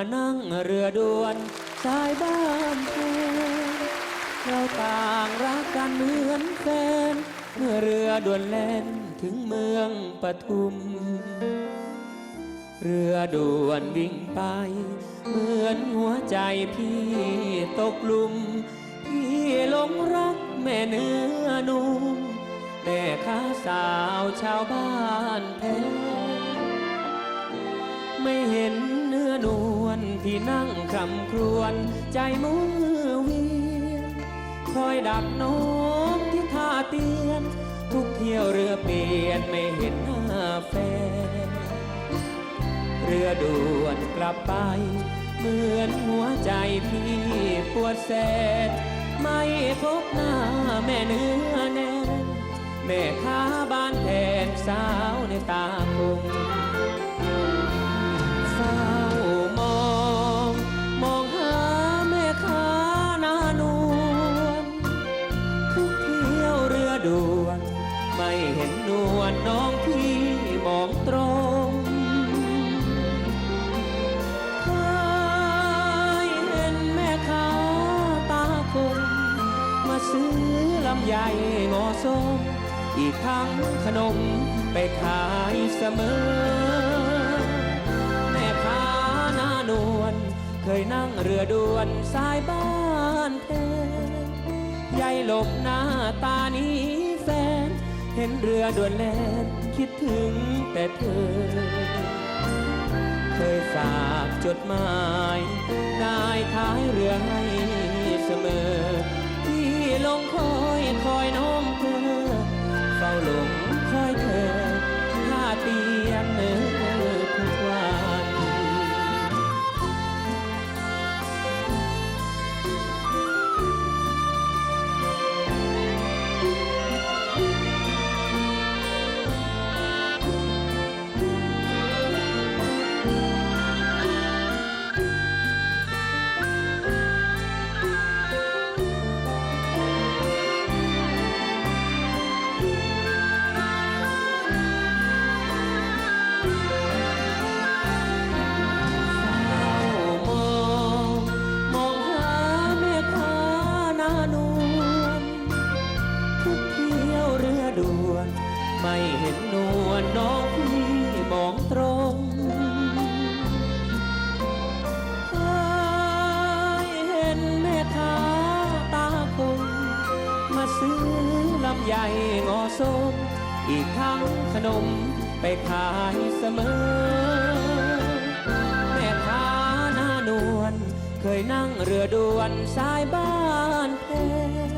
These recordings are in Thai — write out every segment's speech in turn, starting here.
มานั่งเรือด่วนสายบ้านแฟนเราต่างรักกันเหมือนแฟน เมื่อเรือด่วนแล่นถึงเมืองปทุม เรือด่วนวิ่งไป เหมือนหัวใจพี่ตกหลุม พี่หลงรักแม่เนื้อนุ่มแม่ค้าสาวชาวบ้านแท้ไม่เห็นเนื้อนวล ที่นั่งคำครวญใจมือเวียนคอยดักน้องที่ท่าเตียน ทุกเที่ยวเรือเปลี่ยนไม่เห็นหน้าแฟน เรือด่วนกลับไป เหมือนหัวใจพี่ปวดแสนไม่พบหน้าแม่เนื้อแน่นแม่ค้าบ้านแทนสาวในตาคง เห็นนวลน้องพี่มองตรงเคยเห็นแม่ค้าตาคมมาซื้อลำไยงอส้มอีกทั้งขนมไปขายเสมอ แม่ค้าหน้านวลเคยนั่งเรือด่วนสายบ้านแทนยายหลบหน้าตานี้ นเรือด่วนแล่นคิดถึงแต่เธอ เคยฝากจดหมายนาย ห็นนวลน้องพี่มองตรงเคยเห็นแม่ค้าตาคมมาซื้อลำไยงอส้มอีกทั้งขนมไปขายเสมอ แม่ค้าหน้านวลเคยนั่งเรือด่วนสายบ้านแพ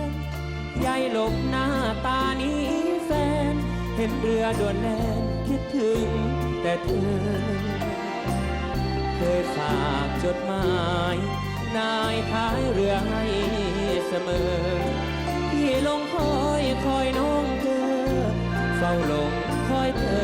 นยายหลบหน้าตานี้ เห็นเรือด่วนแล่นคิดถึงแต่เธอ เคยฝากจดหมาย นายท้ายเรือให้เสมอ ที่ลงคอยคอยน้องเธอ เฝ้าลงคอยเธอ